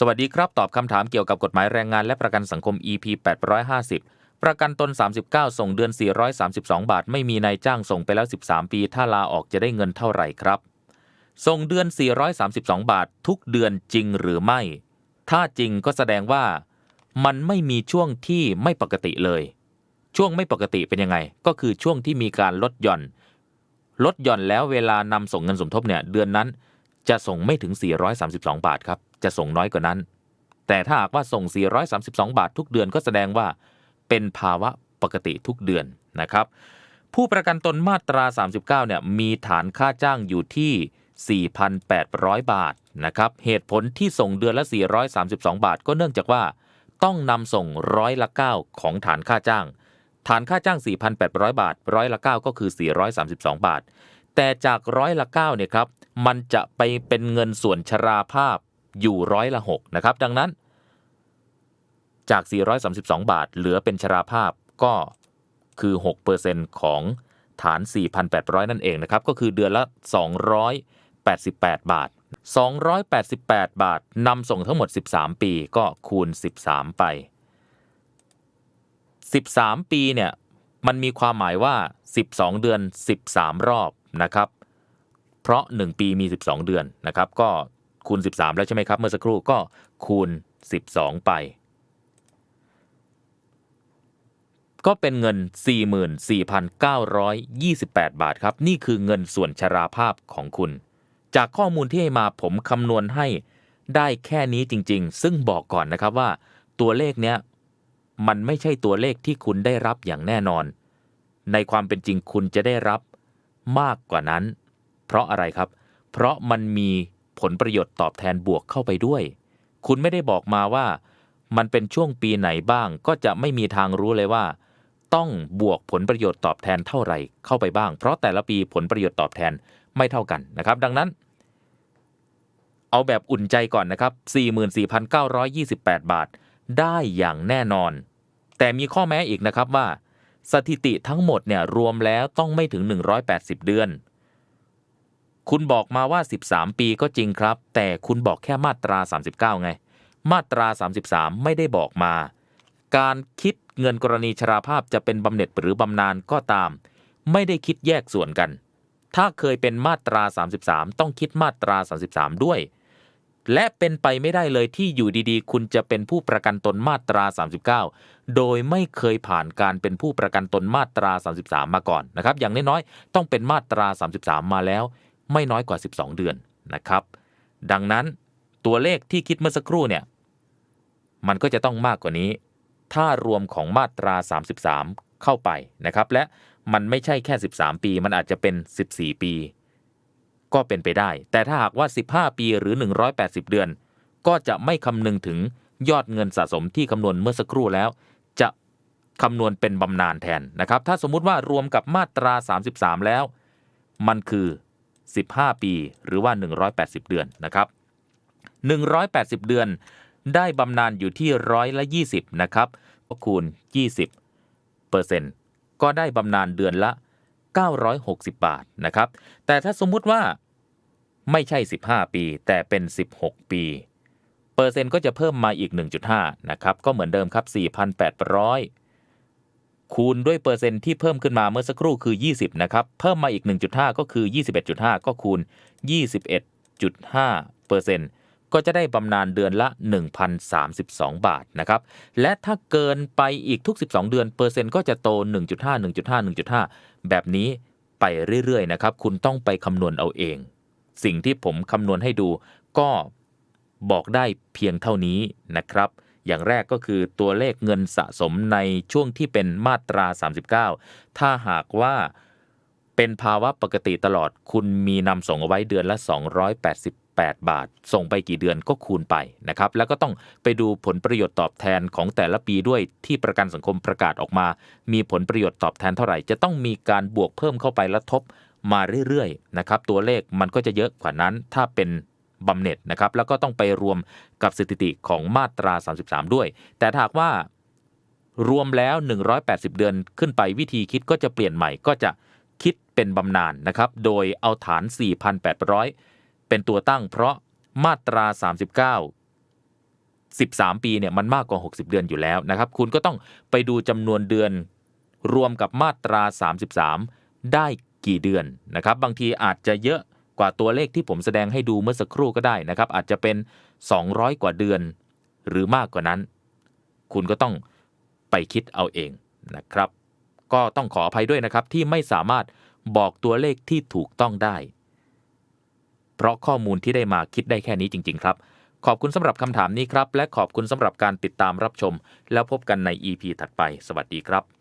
สวัสดีครับ ตอบคำถามเกี่ยวกับกฎหมายแรงงานและประกันสังคม EP 850 ประกันตน 39 ส่งเดือน 432 บาท ไม่มีนายจ้างส่งไปแล้ว 13 ปี ถ้าลาออกจะได้เงินเท่าไหร่ครับ ส่งเดือน 432 บาท ทุกเดือนจริงหรือไม่ ถ้าจริงก็แสดงว่า มันไม่มีช่วงที่ไม่ปกติเลย ช่วงไม่ปกติเป็นยังไง ก็คือช่วงที่มีการลดหย่อน ลดหย่อนแล้วเวลานำส่งเงินสมทบเนี่ยเดือนนั้น จะส่งไม่ถึง 432 บาทครับ จะส่งน้อยกว่านั้น แต่ถ้าหากว่าส่ง 432 บาททุกเดือนก็แสดงว่าเป็นภาวะปกติทุกเดือนนะครับ ผู้ประกันตนมาตรา 39 เนี่ยมีฐานค่าจ้างอยู่ที่ 4,800 บาทนะครับ เหตุผลที่ส่งเดือนละ 432 บาท ก็เนื่องจากว่า ต้องนำส่งร้อยละ 9 ของฐานค่าจ้าง ฐานค่าจ้าง 4,800 บาท ร้อยละ 9 ก็คือ 432 บาท แต่จากร้อยละ 9 เนี่ยครับ มันจะไปเป็นเงินส่วนชราภาพ อยู่ร้อยละ6นะครับ ดังนั้น จาก 432 บาท เหลือเป็นชราภาพก็คือ 6%ของฐาน 4,800 นั่นเองนะครับ ก็คือเดือนละ 288 บาท 288 บาทนำส่งทั้งหมด 13 ปีก็คูณ 13 ไป 13 ปีเนี่ยมันมีความหมายว่า 12 เดือน 13 รอบนะครับ เพราะ 1 ปีมี 12 เดือนนะครับ ก็ คูณ 13 แล้วใช่ไหมครับ เมื่อสักครู่ก็คูณ 12 ไป ก็เป็นเงิน 44,928 บาทครับ นี่คือเงินส่วนชราภาพของคุณ จากข้อมูลที่ให้มาผมคำนวณให้ได้แค่นี้จริง ๆ ซึ่งบอกก่อนนะครับว่า ตัวเลขเนี้ยมันไม่ใช่ตัวเลขที่คุณได้รับอย่างแน่นอน ในความเป็นจริงคุณจะได้รับมากกว่านั้น เพราะอะไรครับ เพราะมันมี ผลประโยชน์ตอบแทนบวกเข้าไปด้วย คุณไม่ได้บอกมาว่า มันเป็นช่วงปีไหนบ้าง ก็จะไม่มีทางรู้เลยว่า ต้องบวกผลประโยชน์ตอบแทนเท่าไหร่เข้าไปบ้าง เพราะแต่ละปีผลประโยชน์ตอบแทนไม่เท่ากันนะครับ ดังนั้น เอาแบบอุ่นใจก่อนนะครับ 44,928 บาท ได้อย่างแน่นอน แต่มีข้อแม้อีกนะครับว่า สถิติทั้งหมดเนี่ยรวมแล้วต้องไม่ถึง 180 เดือน คุณบอกมาว่า 13 ปีก็จริงครับ แต่คุณบอกแค่มาตรา 39 ไง มาตรา 33 ไม่ได้บอกมา การคิดเงินกรณีชราภาพจะเป็นบำเหน็จหรือบำนาญก็ตาม ไม่ได้คิดแยกส่วนกัน ถ้าเคยเป็นมาตรา 33 ต้องคิดมาตรา 33 ด้วย และเป็นไปไม่ได้เลยที่อยู่ดีๆ คุณจะเป็นผู้ประกันตนมาตรา 39 โดยไม่เคยผ่านการเป็นผู้ประกันตนมาตรา 33 มาก่อนนะครับ อย่างน้อยๆ ต้องเป็นมาตรา 33 มาแล้ว ไม่น้อยกว่า 12 เดือนนะครับ ดังนั้นตัวเลขที่คิดเมื่อสักครู่เนี่ยมันก็จะต้องมากกว่านี้ ถ้ารวมของมาตรา 33 เข้าไปนะครับ และมันไม่ใช่แค่ 13 ปี มันอาจจะเป็น 14 ปี ก็เป็นไปได้ แต่ถ้าหากว่า 15 ปีหรือ 180 เดือน ก็จะไม่คำนึงถึงยอดเงินสะสมที่คำนวณเมื่อสักครู่แล้ว จะคำนวณเป็นบำนาญแทนนะครับ ถ้าสมมุติว่ารวมกับมาตรา 33 แล้ว มันคือ 15 ปี หรือว่า 180 เดือนนะครับ180 เดือน ได้บำนาญอยู่ที่ร้อยละ 20 นะครับก็คูณ 20เปอร์เซ็นต์ก็ได้บำนาญเดือนละ 960 บาทนะครับ แต่ถ้าสมมุติว่าไม่ใช่ 15 ปี แต่เป็น 16 ปี เปอร์เซ็นต์ก็จะเพิ่มมาอีก 1.5 นะครับ ก็เหมือนเดิมครับ 4,800 คูณด้วยเปอร์เซ็นต์ที่เพิ่มขึ้นมาเมื่อสักครู่คือ 20 นะครับ เพิ่มมาอีก 1.5 ก็คือ 21.5 ก็คูณ 21.5เปอร์เซ็นต์ก็จะได้บำนาญเดือนละ 1,032 บาทนะครับ และถ้าเกินไปอีกทุก 12 เดือนเปอร์เซ็นต์ก็จะโต 1.5 1.5 1.5 แบบนี้ไปเรื่อยๆนะครับ คุณต้องไปคำนวณเอาเอง สิ่งที่ผมคำนวณให้ดูก็บอกได้เพียงเท่านี้นะครับ อย่างแรกก็คือตัวเลขเงินสะสมในช่วงที่เป็นมาตรา 39 ถ้าหากว่าเป็นภาวะปกติตลอด คุณมีนำส่งเอาไว้เดือนละ 288 บาท ส่งไปกี่เดือนก็คูณไปนะครับ แล้วก็ต้องไปดูผลประโยชน์ตอบแทนของแต่ละปีด้วยที่ประกันสังคมประกาศออกมา มีผลประโยชน์ตอบแทนเท่าไหร่ จะต้องมีการบวกเพิ่มเข้าไปและทบมาเรื่อยๆนะครับ ตัวเลขมันก็จะเยอะกว่านั้น ถ้าเป็น บำเหน็จนะครับแล้วก็ต้องไปรวมกับสถิติของมาตรา 33 ด้วย แต่ถ้าหากว่ารวมแล้ว 180 เดือนขึ้นไปวิธีคิดก็จะเปลี่ยนใหม่ก็จะคิดเป็นบำนาญนะครับ โดยเอาฐาน 4,800 เป็นตัวตั้งเพราะมาตรา 39 13 ปีเนี่ยมันมากกว่า 60 เดือนอยู่แล้วนะครับ คุณก็ต้องไปดูจำนวนเดือนรวมกับมาตรา 33 ได้กี่เดือนนะครับ บางทีอาจจะเยอะ กว่าตัวเลขที่ผมแสดงให้ดูเมื่อสักครู่ก็ได้นะครับ อาจจะเป็น 200 กว่าเดือน หรือมากกว่านั้น คุณก็ต้องไปคิดเอาเองนะครับ ก็ต้องขออภัยด้วยนะครับที่ไม่สามารถบอกตัวเลขที่ถูกต้องได้ เพราะข้อมูลที่ได้มาคิดได้แค่นี้จริง ๆ ครับ ขอบคุณสำหรับคำถามนี้ครับ และขอบคุณสำหรับการติดตามรับชม แล้วพบกันใน EP ถัดไป สวัสดีครับ